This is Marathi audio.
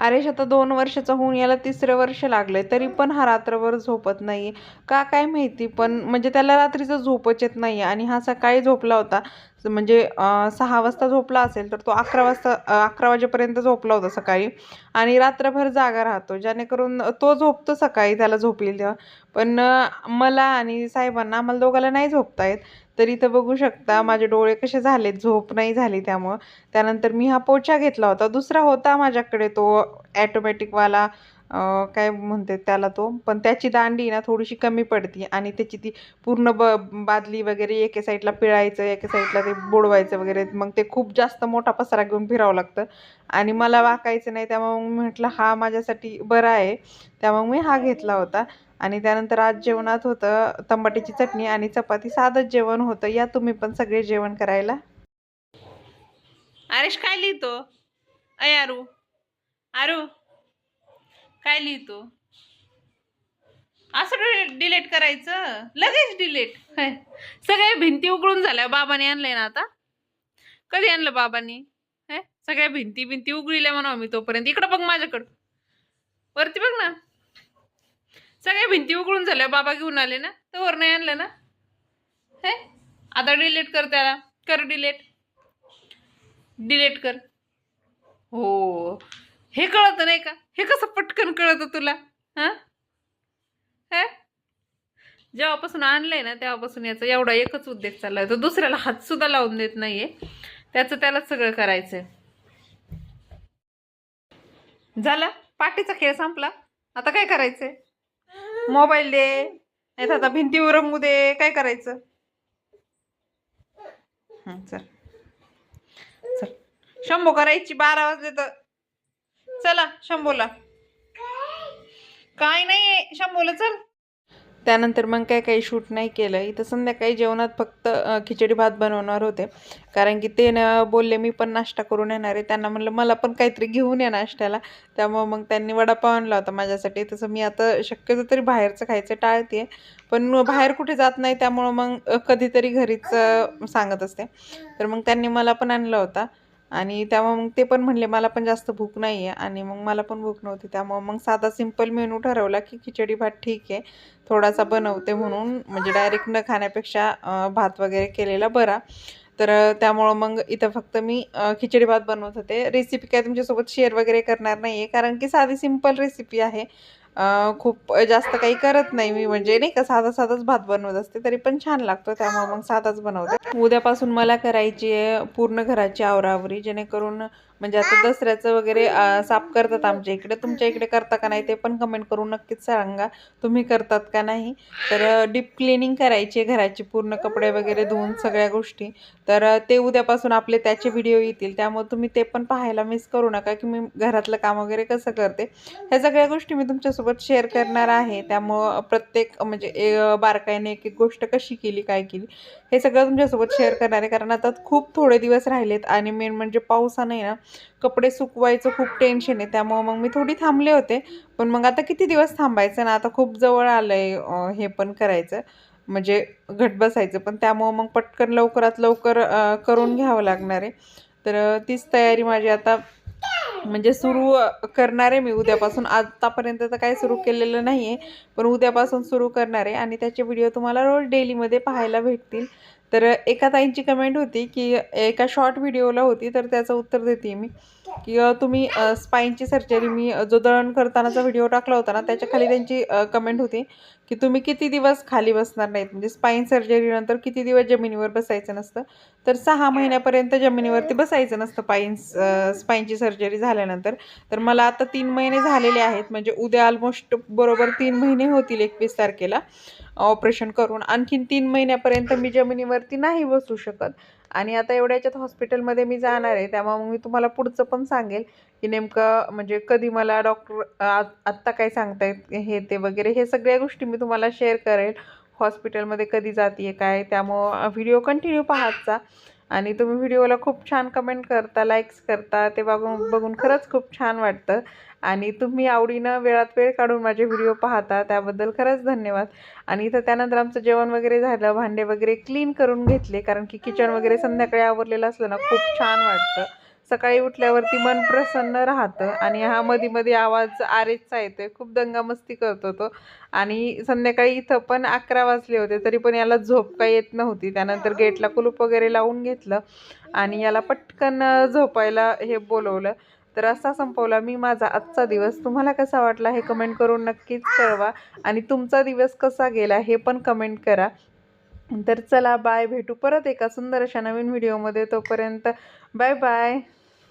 आरेश आता दोन वर्षाचा होऊन याला तिसरं वर्ष लागलंय तरी पण हा रात्रभर झोपत नाही का काय माहिती पण म्हणजे त्याला रात्रीचं झोपच येत नाही आणि हा सकाळी झोपला होता म्हणजे सहा वाजता झोपला असेल तर तो अकरा वाजता अकरा वाजेपर्यंत झोपला होता सकाळी. आणि रात्रभर जागा राहतो जेणेकरून तो झोपतो सकाळी त्याला झोप येईल तेव्हा पण मला आणि साहेबांना आम्हाला दोघाला नाही झोपता येत. तर इथं बघू शकता माझे डोळे कसे झालेत झोप नाही झाली त्यामुळं. त्यानंतर मी हा पोछा घेतला होता. दुसरा होता माझ्याकडे तो ॲटोमॅटिकवाला काय म्हणते त्याला तो. पण त्याची दांडी ना थोडीशी कमी पडती आणि त्याची ती पूर्ण ब बादली वगैरे एके साईडला पिळायचं एके साईडला ते बुडवायचं वगैरे. मग ते खूप जास्त मोठा पसारा घेऊन फिरावं लागतं. आणि मला वाकायचं नाही त्यामुळे मग म्हटलं हा माझ्यासाठी बरा आहे. त्यामुळे मी हा घेतला होता. आणि त्यानंतर आज जेवणात होतं तंबाटीची चटणी आणि चपाती. साधंच जेवण होतं. या तुम्ही पण सगळे जेवण करायला. अरेश काय लिहितो? अय आरू. आरू. काय लिहितो? असं डिलीट करायचं? लगेच डिलीट सगळ्या भिंती उघडून झाल्या बाबाने आणलंय ना आता? कधी आणलं बाबांनी? हे? सगळ्या भिंती भिंती उघडल्या म्हणा मी तोपर्यंत. इकडं बघ माझ्याकडं. वरती बघ ना. सगळ्या भिंती उघडून झाल्या बाबा घेऊन आले ना? तर वर नाही आणलं ना? हे? आता डिलीट कर त्याला. कर डिलीट डिलीट कर. हो. हे कळत नाही का? हे कसं पटकन कळतं तुला? हां? हे? जेव्हापासून आणलंय ना तेव्हापासून याचा एवढा एकच उद्योग चाललाय. तो दुसऱ्याला हात सुद्धा लावून देत नाहीये. त्याचं त्यालाच सगळं करायचंय. झालं? पाठीचा खेळ संपला. आता काय करायचंय? मोबाईल दे. नाही तर आता भिंतीवर रंगू दे. काय करायचं? चल. चल. शंभू करायची. बारा वाजले तर चला शंभूला. काय नाही शंभूला चल. त्यानंतर मग काय काही शूट नाही केलं. इथं संध्याकाळी जेवणात फक्त खिचडी भात बनवणार होते. कारण की ते न बोलले मी पण नाश्ता करून येणार आहे. त्यांना म्हणलं मला पण काहीतरी घेऊन या नाश्त्याला. त्यामुळं मग त्यांनी वडापाव आणला होता माझ्यासाठी. तसं मी आता शक्यतो तरी बाहेरचं खायचं टाळते पण बाहेर कुठे जात नाही त्यामुळं मग कधीतरी घरीच सांगत असते. तर मग त्यांनी मला पण आणला होता. आणि त्यामुळे मग ते पण म्हणले मला पण जास्त भूक नाही आहे आणि मग मला पण भूक नव्हती. त्यामुळं मग साधा सिंपल मेनू ठरवला की खिचडी भात ठीक आहे. थोडासा बनवते म्हणून म्हणजे डायरेक्ट न खाण्यापेक्षा भात वगैरे केलेला बरा. तर त्यामुळं मग इथं फक्त मी खिचडी भात बनवत होते. रेसिपी काय तुमच्यासोबत शेअर वगैरे करणार नाही आहे कारण की साधी सिंपल रेसिपी आहे. खूप जास्त काही करत नाही मी. म्हणजे नाही का साधा साधाच भात बनवत असते तरी पण छान लागतो. त्यामुळे मग साधाच बनवते. उद्यापासून मला करायची आहे पूर्ण घराची आवरावरी जेणेकरून म्हणजे आता दसऱ्याचं वगैरे साफ करतात आमच्या इकडे. तुमच्या इकडे करता का नाही ते पण कमेंट करून नक्कीच सांगा. तुम्ही करतात का नाही? तर डीप क्लिनिंग करायची आहे घराची पूर्ण कपडे वगैरे धुवून सगळ्या गोष्टी. तर ते उद्यापासून आपले त्याचे व्हिडिओ येतील. त्यामुळे तुम्ही ते पण पाहायला मिस करू नका की मी घरातलं काम वगैरे कसं करते. ह्या सगळ्या गोष्टी मी तुमच्यासोबत शेअर करणार आहे. त्यामुळं प्रत्येक म्हणजे बारकाईने एक एक गोष्ट कशी केली काय केली हे सगळं तुमच्यासोबत शेअर करणार आहे. कारण आता खूप थोडे दिवस राहिलेत आणि मेन म्हणजे पावसाने ना कपडे सुकवायचं खूप टेन्शन आहे. त्यामुळं मग मी थोडी थांबले होते. पण मग आता किती दिवस थांबायचं ना? आता खूप जवळ आलं आहे हे पण करायचं. म्हणजे घट बसायचं. पण त्यामुळं मग पटकन लवकरात लवकर करून घ्यावं लागणार आहे. तर तीच तयारी माझी आता म्हणजे सुरू करणार आहे मी. उद्यापासून आतापर्यंत तर काही सुरू केलेलं नाही आहे पण उद्यापासून सुरू करणार आहे. आणि त्याचे व्हिडिओ तुम्हाला रोज डेलीमध्ये पाहायला भेटतील. तर एका ताईंची कमेंट होती की एका शॉर्ट व्हिडिओला होती तर त्याचं उत्तर देते मी. की तुम्ही स्पाईनची सर्जरी मी जो दळण करतानाचा व्हिडिओ टाकला होता ना त्याच्याखाली त्यांची कमेंट होती की तुम्ही किती दिवस खाली बसणार नाहीत? म्हणजे स्पाईन सर्जरीनंतर किती दिवस जमिनीवर बसायचं नसतं? तर सहा महिन्यापर्यंत जमिनीवरती बसायचं नसतं पाईन स्पाईनची सर्जरी झाल्यानंतर. तर मला आता तीन महिने झालेले आहेत. म्हणजे उद्या ऑलमोस्ट बरोबर तीन महिने होतील एकवीस तारखेला. ऑपरेशन करून आणखीन तीन महिन्यापर्यंत मी जमिनीवरती नाही बसू शकत. आणि आता एवढ्याच्यात हॉस्पिटलमध्ये मी जाणार आहे त्यामुळे मग मी तुम्हाला पुढचं पण सांगेल की नेमकं म्हणजे कधी मला डॉक्टर आत्ता काय सांगतायत हे ते वगैरे हे सगळ्या गोष्टी मी तुम्हाला शेअर करेल. हॉस्पिटलमध्ये कधी जाते आहे काय त्यामुळं व्हिडिओ कंटिन्यू पाहायचा आणि तुम्ही व्हिडिओला खूप छान कमेंट करता लाईक्स करता ते बघून बघून खरंच खूप छान वाटतं. आणि तुम्ही आवडीनं वेळात वेळ काढून माझे व्हिडिओ पाहता त्याबद्दल खरंच धन्यवाद. आणि इथं त्यानंतर आमचं जेवण वगैरे झालं भांडे वगैरे क्लीन करून घेतले कारण की किचन वगैरे संध्याकाळी आवरलेलं असलं ना खूप छान वाटतं. सकाळी उठल्यावरती मन प्रसन्न राहतं आणि हा मध्ये मध्ये आवाज आरेचा येतोय. खूप दंगामस्ती करतो तो. आणि संध्याकाळी इथं पण अकरा वाजले होते तरी पण याला झोप काही येत नव्हती. त्यानंतर गेटला कुलूप वगैरे लावून घेतलं आणि याला पटकन झोपायला हे बोलवलं. तर असा संपवला मी माझा आजचा दिवस. तुम्हाला कसा वाटला हे कमेंट करून नक्कीच कळवा. आणि तुमचा दिवस कसा गेला हे पण कमेंट करा. तर चला बाय. भेटू परत एका सुंदर अशा नवीन व्हिडिओमध्ये. तोपर्यंत बाय बाय.